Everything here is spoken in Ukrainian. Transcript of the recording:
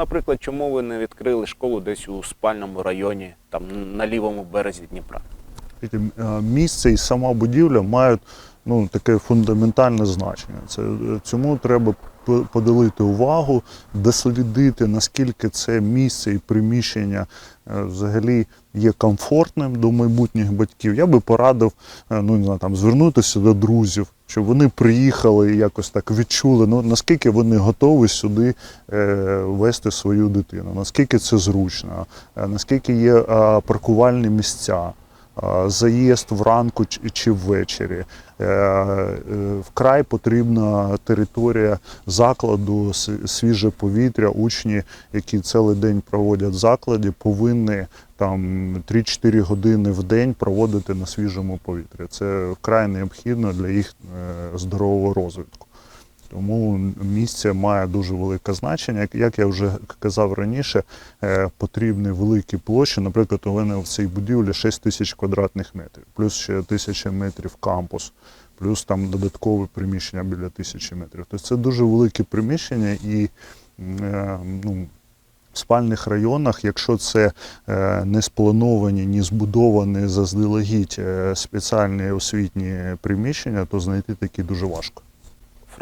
наприклад, чому ви не відкрили школу десь у спальному районі, там на лівому березі Дніпра? Місце і сама будівля мають ну, таке фундаментальне значення. Це, е, цьому треба поділити увагу, дослідити, наскільки це місце і приміщення е, взагалі є комфортним до майбутніх батьків. Я би порадив е, ну, не знаю, там, звернутися до друзів, щоб вони приїхали і якось так відчули, ну, наскільки вони готові сюди е, вести свою дитину, наскільки це зручно, е, наскільки є е, паркувальні місця заїзд вранку чи- ввечері. Е, е, Вкрай потрібна територія закладу, свіже повітря. Учні, які цілий день проводять в закладі, повинні там 3-4 години в день проводити на свіжому повітрі. Це вкрай необхідно для їх е, здорового розвитку. Тому місце має дуже велике значення. Як- я вже казав раніше, е, потрібні великі площі. Наприклад, у мене в цій будівлі 6 тисяч квадратних метрів, плюс ще тисяча метрів кампус, плюс там додаткове приміщення біля тисячі метрів. Тобто це дуже велике приміщення і е, ну, в спальних районах, якщо це е, не сплановані, ні збудовані заздалегідь спеціальні освітні приміщення, то знайти такі дуже важко.